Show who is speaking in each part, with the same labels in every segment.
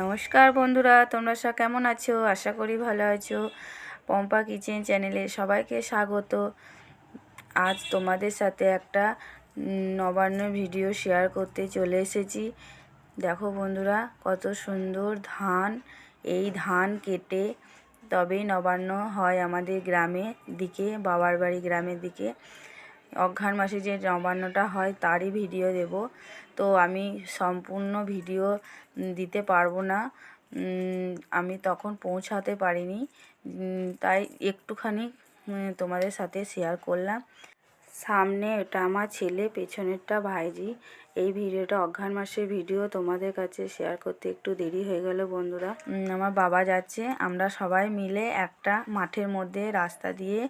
Speaker 1: নমস্কার বন্ধুরা, তোমরা সব কেমন আছো? আশা করি ভালো আছো। পম্পা কিচেন চ্যানেলে সবাইকে স্বাগত। আজ তোমাদের সাথে একটা নবান্ন ভিডিও শেয়ার করতে চলে এসেছি। দেখো বন্ধুরা, কত সুন্দর ধান। এই ধান কেটে তবেই নবান্ন হয় আমাদের গ্রামে দিকে, বাবার বাড়ি গ্রামের দিকে। অঘ্রাণ মাসে যে নবান্নটা হয় তারই ভিডিও দেব। তো আমি সম্পূর্ণ ভিডিও দিতে পারব না। আমি তখন পৌঁছাতে পারিনি। তাই একটুখানি তোমাদের সাথে শেয়ার করলাম। সামনে এটা আমার ছেলে, পেছনেরটা ভাইজি। এই ভিডিওটা অঘ্রাণ মাসের ভিডিও। তোমাদের কাছে শেয়ার করতে একটু দেরি হয়ে গেল বন্ধুরা। আমার বাবা যাচ্ছে। আমরা সবাই মিলে একটা মাঠের মধ্যে রাস্তা দিয়ে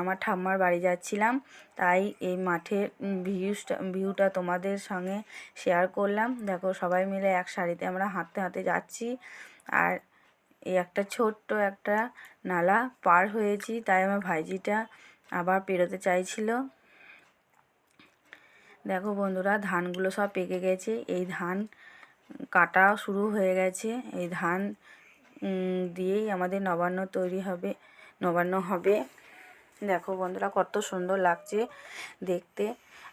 Speaker 1: আমার ঠাম্মার বাড়ি যাচ্ছিলাম। তাই এই মাঠের ভিউসটা ভিউটা তোমাদের সঙ্গে শেয়ার করলাম। দেখো, সবাই মিলে এক শাড়িতে আমরা হাঁটতে হাঁটতে যাচ্ছি। আর এই একটা ছোট্ট একটা নালা পার হয়েছি। তাই আমার ভাইজিটা আবার পেরোতে চাইছিল। দেখো বন্ধুরা, ধানগুলো সব পেকে গেছে। এই ধান কাটা শুরু হয়ে গেছে। এই ধান দিয়েই আমাদের নবান্ন তৈরি হবে, নবান্ন হবে। দেখো বন্ধুরা, কত সুন্দর লাগছে দেখতে।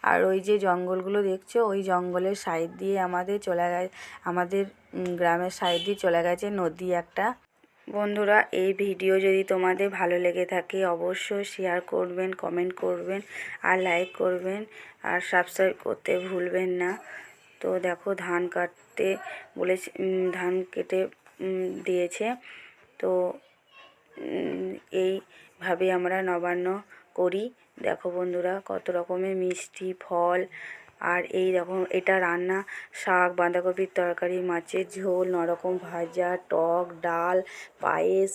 Speaker 1: আর ওই যে জঙ্গলগুলো দেখছ, ওই জঙ্গলের সাইড দিয়ে আমাদের চলে গেছে, আমাদের গ্রামের সাইড দিয়ে চলে গেছে নদী একটা। বন্ধুরা, এই ভিডিও যদি তোমাদের ভালো লেগে থাকে, অবশ্যই শেয়ার করবেন কমেন্ট করবেন আর লাইক করবেন আর সাবস্ক্রাইব করতে ভুলবেন না। তো দেখো, ধান কাটতে বলেছে ধান কেটে দিয়েছে। তো এইভাবে আমরা নবান্ন করি। দেখো বন্ধুরা, কত রকমের মিষ্টি, ফল আর এই রকম এটা রান্না, শাক, বাঁধাকপির তরকারি, মাছের ঝোল, নরকম ভাজা, টক, ডাল, পায়েস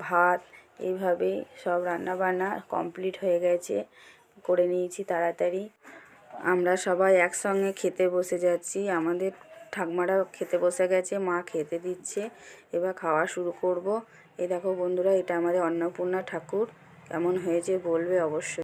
Speaker 1: ভাত, এইভাবে সব রান্না বান্না কমপ্লিট হয়ে গেছে। করে নিয়েছি তাড়াতাড়ি। আমরা সবাই একসঙ্গে খেতে বসে যাচ্ছি। আমাদের ঠাকমারা খেতে বসে গেছে, মা খেতে দিচ্ছে। এবার খাওয়া শুরু করব। এই দেখো বন্ধুরা, এটা আমাদের অন্নপূর্ণা ঠাকুর। কেমন হয়েছে বলবে অবশ্যই।